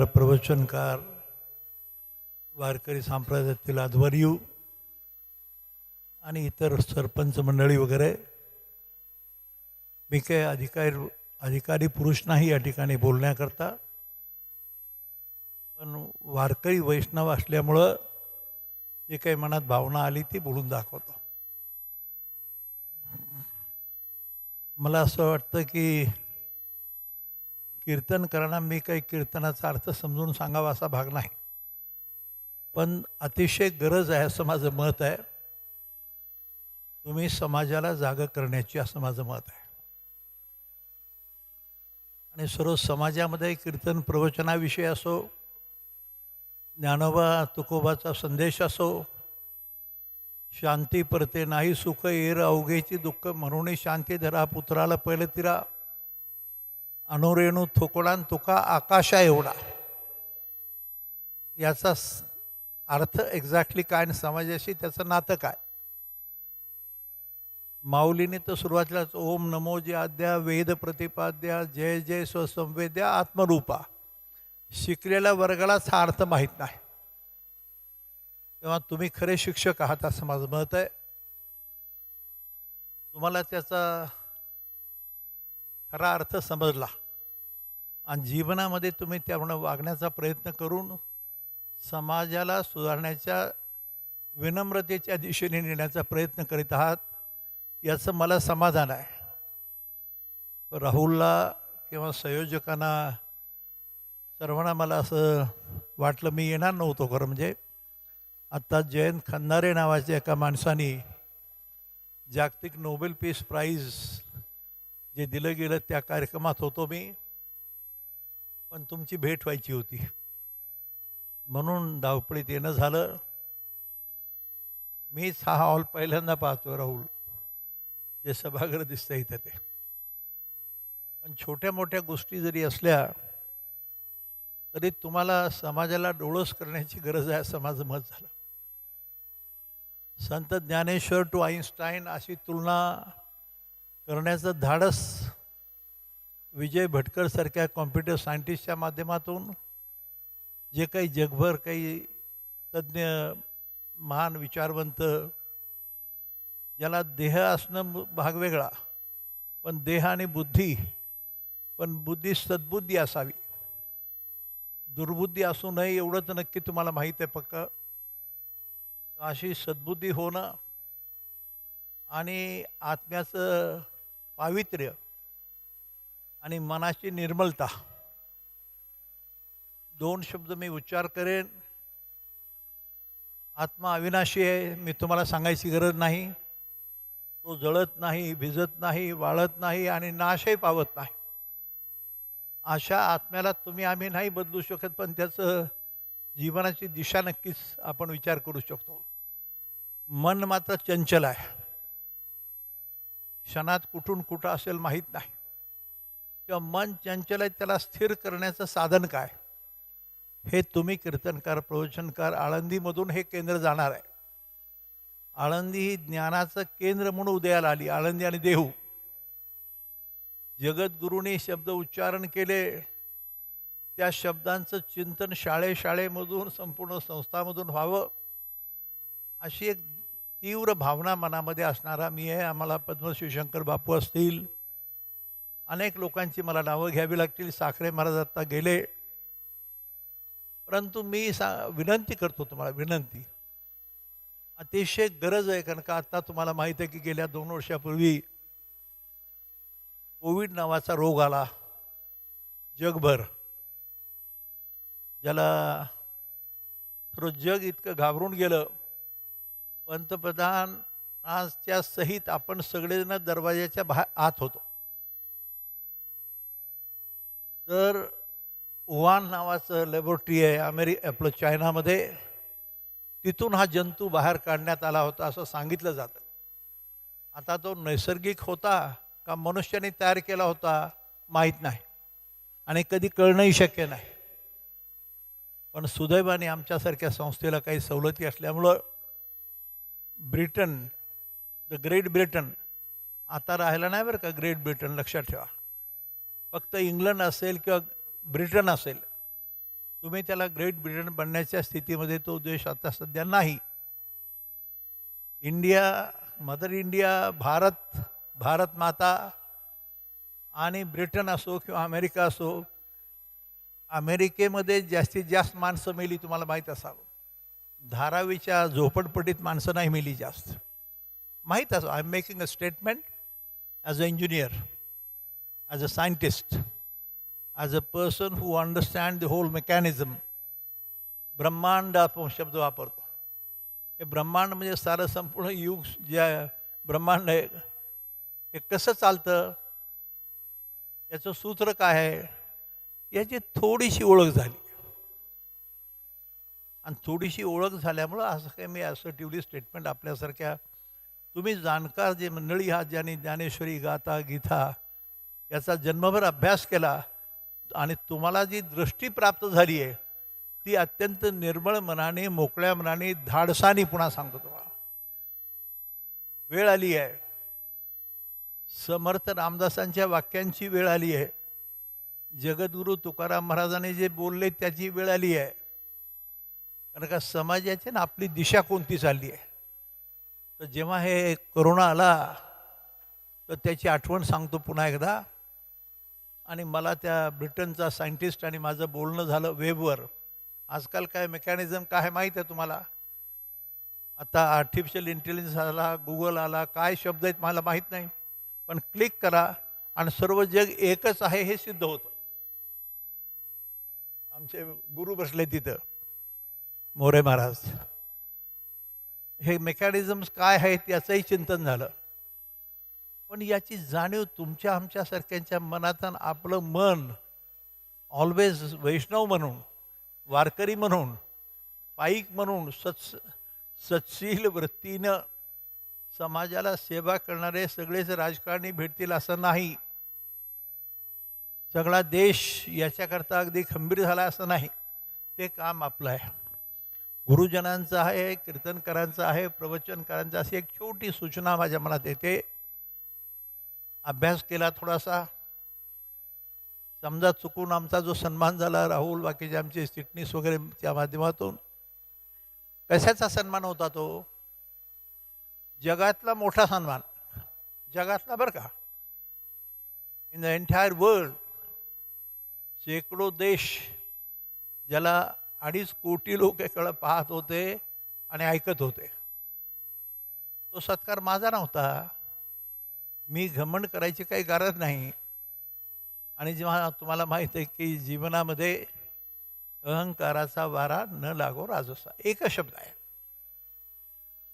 प्रवचनकार वारकरी संप्रदायातील आध्वर्यू आणि इतर सरपंच मंडळी वगैरे मी काही अधिकारी अधिकारी पुरुष नाही या ठिकाणी बोलण्याकरता पण वारकरी वैष्णव असल्यामुळं जे काही मनात भावना आली ती बोलून दाखवतो. मला असं वाटतं की कीर्तन करताना मी काही कीर्तनाचा अर्थ समजून सांगावा असा भाग नाही. पण अतिशय गरज आहे असं माझं मत आहे. तुम्ही समाजाला जाग करण्याची असं माझं मत आहे. आणि सर्व समाजामध्ये कीर्तन प्रवचनाविषयी असो ज्ञानोबा तुकोबाचा संदेश असो शांती परते नाही सुख येर अवघेची दुःख म्हणूनही शांती धरा पुत्राला पहिलं तिरा. अनुरेणू थोकोडान तुका आकाशा एवढा. याचा अर्थ एक्झॅक्टली काय आणि समाजाशी त्याचं नातं काय? माऊलीने तर सुरुवातीलाच ओम नमो जे आद्या वेद प्रतिपाद्या जय जय स्वसंवेद्या आत्मरूपा. शिकलेल्या वर्गालाच हा अर्थ माहीत नाही. तेव्हा तुम्ही खरे शिक्षक आहात असं माझं मत आहे. तुम्हाला त्याचा खरा अर्थ समजला. आणि जीवनामध्ये तुम्ही त्यामुळे वागण्याचा प्रयत्न करून समाजाला सुधारण्याच्या विनम्रतेच्या दिशेने नेण्याचा प्रयत्न करीत आहात याचं मला समाधान आहे. राहुलला किंवा संयोजकांना सर्वांना मला असं वाटलं मी येणार नव्हतो खरं म्हणजे. आत्ता जयंत खंदारे नावाच्या एका माणसाने जागतिक नोबेल पीस प्राईज जे दिलं गेलं त्या कार्यक्रमात होतो मी. पण तुमची भेट व्हायची होती. म्हणून धावपळीत येणं झालं. मीच हा हॉल पहिल्यांदा पाहतो राहुल. जे सभागृह दिसतं इथं ते. पण छोट्या मोठ्या गोष्टी जरी असल्या तरी तुम्हाला समाजाला डोळस करण्याची गरज आहे समाज मत झालं. संत ज्ञानेश्वर टू आईन्स्टाईन अशी तुलना करण्याचं धाडस विजय भटकरसारख्या कॉम्प्युटर सायंटिस्टच्या माध्यमातून जे काही जगभर काही तज्ज्ञ महान विचारवंत ज्याला देह असणं भाग वेगळा पण देह आणि बुद्धी पण बुद्धी सद्बुद्धी असावी. दुर्बुद्धी असू नये एवढंच नक्की तुम्हाला माहीत आहे पक्क. अशी सद्बुद्धी होणं आणि आत्म्याचं पावित्र्य आणि मनाची निर्मलता. दोन शब्द मी उच्चार करेन. आत्मा अविनाशी आहे मी तुम्हाला सांगायची गरज नाही. तो जळत नाही भिजत नाही वाळत नाही आणि नाशही पावत नाही. अशा आत्म्याला तुम्ही आम्ही नाही बदलू शकत पण त्याचं जीवनाची दिशा नक्कीच आपण विचार करू शकतो. मन मात्र चंचल आहे. क्षणात कुठून कुठं असेल माहीत नाही. किंवा मन चंचल आहे त्याला स्थिर करण्याचं साधन काय? हे तुम्ही कीर्तनकार प्रवचनकार आळंदीमधून हे केंद्र जाणार आहे. आळंदी ही ज्ञानाचं केंद्र म्हणून उदयाला आली आळंदी आणि देहू. जगद्गुरूंनी शब्द उच्चारण केले. त्या शब्दांचं चिंतन शाळे शाळेमधून संपूर्ण संस्थामधून व्हावं. अशी एक तीव्र भावना मनामध्ये असणारा मी आहे. आम्हाला पद्मशिवशंकर बापू असतील अनेक लोकांची मला नावं घ्यावी लागतील. साखरे महाराज आत्ता गेले. परंतु मी सा विनंती करतो तुम्हाला विनंती. अतिशय गरज आहे कारण का आता तुम्हाला माहीत आहे की गेल्या दोन वर्षापूर्वी कोविड नावाचा रोग आला. जगभर. ज्याला थोडं जग इतकं घाबरून गेलं. पंतप्रधान आजच्या सहित आपण सगळेजण दरवाजाच्या बाहेर आत होतो तर वुहान नावाचं लॅबोरेटरी आहे अमेरि आपलं चायनामध्ये. तिथून हा जंतू बाहेर काढण्यात आला होता असं सांगितलं जातं. आता तो नैसर्गिक होता का मनुष्याने तयार केला होता माहीत नाही. आणि कधी कळणंही शक्य नाही. पण सुदैवाने आमच्यासारख्या संस्थेला काही सवलती असल्यामुळं ब्रिटन द ग्रेट ब्रिटन आता राहिला नाही बरं का ग्रेट ब्रिटन लक्षात ठेवा. फक्त इंग्लंड असेल किंवा ब्रिटन असेल तुम्ही त्याला ग्रेट ब्रिटन बनण्याच्या स्थितीमध्ये तो देश आता सध्या नाही. India mother India Bharat Bharat माता आणि ब्रिटन असो किंवा अमेरिका असो अमेरिकेमध्ये जास्तीत जास्त माणसं मेली तुम्हाला माहीत असावं. धारावीच्या झोपडपट्टीत माणसं नाही मेली जास्त. माहीत असं I am making a statement as a engineer as a scientist as a person who understand the whole mechanism ब्रह्मांड आपण शब्द वापरतो हे ब्रह्मांड म्हणजे सारं संपूर्ण युग जे ब्रह्मांड आहे हे कसं चालतं याचं सूत्र काय आहे याची थोडीशी ओळख झाली आणि थोडीशी ओळख झाल्यामुळं असं काय मी असर्टिव्हली स्टेटमेंट आपल्यासारख्या तुम्ही जाणकार जे मंडळी आहात ज्यांनी ज्ञानेश्वरी गाथा गीता याचा जन्मभर अभ्यास केला आणि तुम्हाला जी दृष्टी प्राप्त झाली आहे ती अत्यंत निर्मळ मनाने मोकळ्या मनाने धाडसाने पुन्हा सांगतो तुम्हाला. वेळ आली आहे. समर्थ रामदासांच्या वाक्यांची वेळ आली आहे. जगद्गुरू तुकाराम महाराजांनी जे बोलले त्याची वेळ आली आहे. कारण का समाजाची ना आपली दिशा कोणती चालली आहे? तर जेव्हा हे करोना आला तर त्याची आठवण सांगतो पुन्हा एकदा. आणि मला त्या ब्रिटनचा सायंटिस्ट आणि माझं बोलणं झालं वेबवर. आजकाल काय मेकॅनिझम काय माहीत आहे तुम्हाला? आता आर्टिफिशियल इंटेलिजन्स आला गुगल आला काय शब्द आहेत मला माहीत नाही. पण क्लिक करा आणि सर्व जग एकच आहे हे सिद्ध होतं. आमचे गुरु बसले तिथं. मोरे महाराज. हे मेकॅनिझम्स काय आहेत याचंही चिंतन झालं. पण याची जाणीव तुमच्या आमच्यासारख्यांच्या मनात आणि आपलं मन ऑलवेज वैष्णव म्हणून वारकरी म्हणून पाईक म्हणून सत्स सत्शील वृत्तीनं समाजाला सेवा करणारे सगळेच राजकारणी भेटतील असं नाही. सगळा देश याच्याकरता अगदी खंबीर झाला असं नाही. ते काम आपलं आहे. गुरुजनांचं आहे कीर्तनकारांचं आहे प्रवचनकारांचं अशी एक छोटी सूचना माझ्या मनात येते. अभ्यास केला थोडासा. समजा चुकून आमचा जो सन्मान झाला राहुल बाकीचे आमचे चिटणीस वगैरे त्या माध्यमातून कशाचा सन्मान होता तो? जगातला मोठा सन्मान. जगातला बरं का. इन द एंटायर वर्ल्ड शेकडो देश ज्याला अडीच कोटी लोक एकडं पाहत होते आणि ऐकत होते. तो सत्कार माझा नव्हता. मी घमंड करायची काही गरज नाही. आणि जेव्हा तुम्हाला माहीत आहे की जीवनामध्ये अहंकाराचा वारा न लागो राजसा एकच शब्द आहे.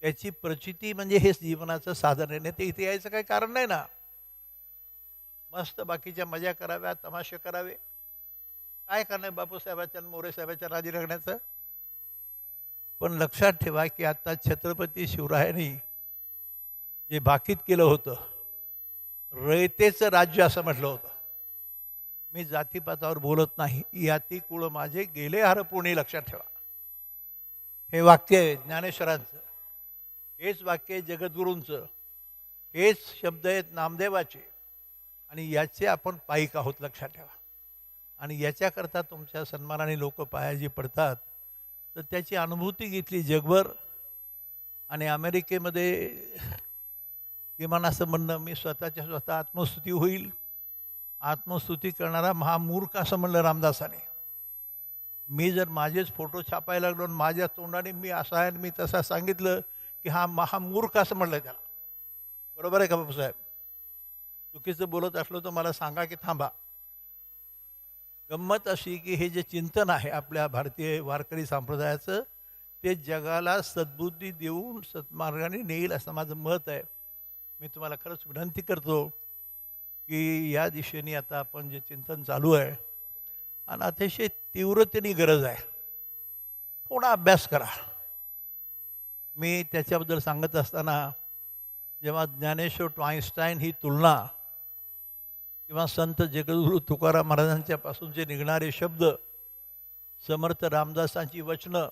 त्याची प्रचिती म्हणजे हेच जीवनाचं साधन आहे. ते इथे यायचं काही कारण नाही ना. मस्त बाकीच्या मजा कराव्या तमाशे करावे. काय करणार बापूसाहेबाच्या आणि मोरे साहेबाच्या राजी लागण्याचं पण लक्षात ठेवा की आता छत्रपती शिवरायांनी जे बाकीत केलं होतं रयतेचं राज्य असं म्हटलं होतं. मी जातीपातावर बोलत नाही. याती कुळ माझे गेले हरपुणे लक्षात ठेवा. हे वाक्य आहे ज्ञानेश्वरांचं. हेच वाक्य आहे जगद्गुरूंचं. हेच शब्द आहेत नामदेवाचे. आणि याचे आपण पायिक आहोत लक्षात ठेवा. आणि याच्याकरता तुमच्या सन्मानाने लोक पायाजी पडतात. तर त्याची अनुभूती घेतली जगभर. आणि अमेरिकेमध्ये किमान असं म्हणणं मी स्वतःच्या स्वतः आत्मस्तुती होईल. आत्मस्तुती करणारा महामूर्ख असं म्हणलं रामदासाने. मी जर माझेच फोटो छापायला लागलो आणि माझ्या तोंडाने मी असा आहे आणि मी तसा सांगितलं की हा महामूर्ख असं म्हणलं त्याला. बरोबर आहे का बापूसाहेब चुकीचं बोलत असलो तर मला सांगा की थांबा. गंमत अशी की हे जे चिंतन आहे आपल्या भारतीय वारकरी संप्रदायाचं ते जगाला सद्बुद्धी देऊन सत्मार्गाने नेईल असं माझं मत आहे. मी तुम्हाला खरंच विनंती करतो की या दिशेने आता आपण जे चिंतन चालू आहे आणि अतिशय तीव्रतेने गरज आहे थोडा अभ्यास करा. मी त्याच्याबद्दल सांगत असताना जेव्हा ज्ञानेश्वर टू ही तुलना किंवा संत जगद्गुरू तुकाराम महाराजांच्या पासूनचे निघणारे शब्द समर्थ रामदासांची वचनं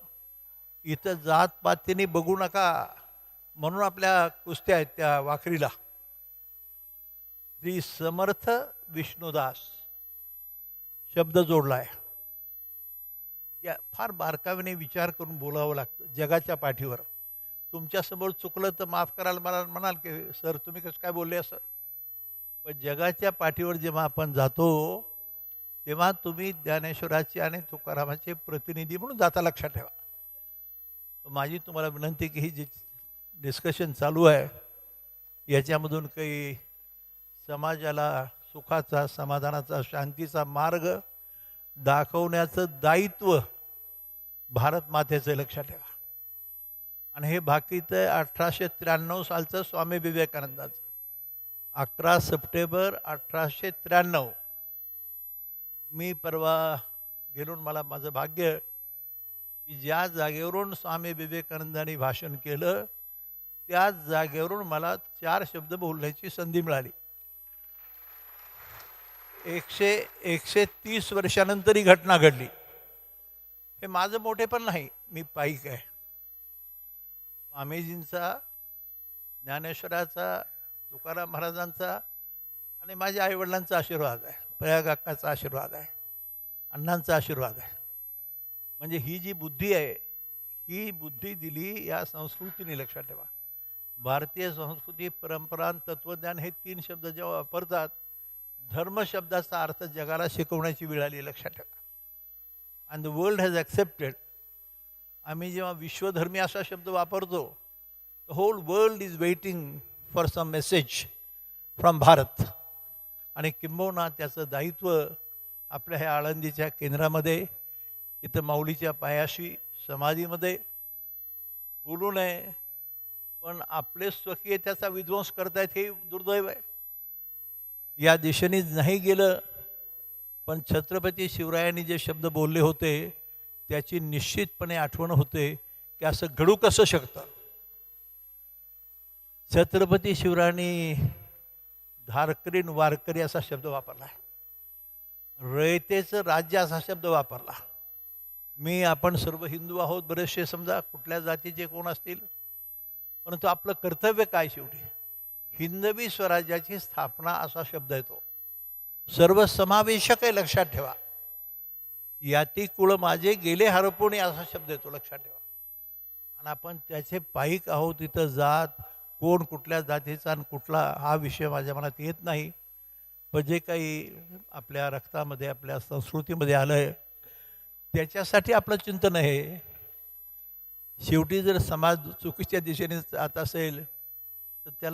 इथं जात पातीने बघू नका. म्हणून आपल्या कुस्त्या आहेत त्या वाखरीला. श्री समर्थ विष्णुदास शब्द जोडला आहे या फार बारकावीने विचार करून बोलावं लागतं जगाच्या पाठीवर. तुमच्यासमोर चुकलं तर माफ कराल मला म्हणाल की सर तुम्ही कसं काय बोलले असं पण जगाच्या पाठीवर जेव्हा आपण जातो तेव्हा तुम्ही ज्ञानेश्वराचे आणि तुकारामाचे प्रतिनिधी म्हणून जाता लक्षात ठेवा. माझी तुम्हाला विनंती की ही जी डिस्कशन चालू आहे. याच्यामधून काही समाजाला सुखाचा समाधानाचा शांतीचा मार्ग दाखवण्याचं दायित्व भारत मातेचं लक्षात ठेवा. आणि हे बाकीचं आहे अठराशे त्र्याण्णव सालचं स्वामी विवेकानंदाचं. अकरा सप्टेंबर अठराशे त्र्याण्णव. मी परवा गेलून मला माझं भाग्य की ज्या जागेवरून स्वामी विवेकानंदांनी भाषण केलं त्याच जागेवरून मला चार शब्द बोलण्याची संधी मिळाली. एकशे एकशे तीस वर्षानंतर ही घटना घडली. हे माझं मोठेपण नाही मी पाईक आहे. स्वामीजींचा ज्ञानेश्वराचा तुकाराम महाराजांचा आणि माझ्या आईवडिलांचा आशीर्वाद आहे. प्रयागाकाचा आशीर्वाद आहे. अण्णांचा आशीर्वाद आहे. म्हणजे ही जी बुद्धी आहे ही बुद्धी दिली या संस्कृतीने लक्षात ठेवा. भारतीय संस्कृती परंपरा तत्वज्ञान हे तीन शब्द जेव्हा वापरतात धर्म शब्दाचा अर्थ जगाला शिकवण्याची वेळ आली लक्षात ठेवा. And the world has accepted आम्ही जेव्हा विश्वधर्मी असा शब्द वापरतो the whole world is waiting for some message from Bharat. आणि किंबहुना त्याचं दायित्व आपल्या ह्या आळंदीच्या केंद्रामध्ये इथं माऊलीच्या पायाशी समाधीमध्ये बोलू नये पण आपले स्वकीय त्याचा विध्वंस करतायत हे दुर्दैव आहे. या दिशेने नाही गेलं पण छत्रपती शिवरायांनी जे शब्द बोलले होते त्याची निश्चितपणे आठवण होते की असं घडू कसं शकतं. छत्रपती शिवरायांनी धारकरीन वारकरी असा शब्द वापरला. रयतेचं राज्य असा शब्द वापरला. मी आपण सर्व हिंदू आहोत बरेचसे समजा कुठल्या जातीचे कोण असतील परंतु आपलं कर्तव्य काय शेवटी? हिंदवी स्वराज्याची स्थापना असा शब्द येतो. सर्वसमावेशक आहे लक्षात ठेवा. याती कुळ माझे गेले हरपुणे असा शब्द येतो लक्षात ठेवा. आणि आपण त्याचे पायिक आहोत तिथं जात कोण कुठल्या जातीचा आणि कुठला हा विषय माझ्या मनात येत नाही. पण जे काही आपल्या रक्तामध्ये आपल्या संस्कृतीमध्ये आलं आहे त्याच्यासाठी आपलं चिंतन आहे. शेवटी जर समाज चुकीच्या दिशेने जात असेल तर त्याला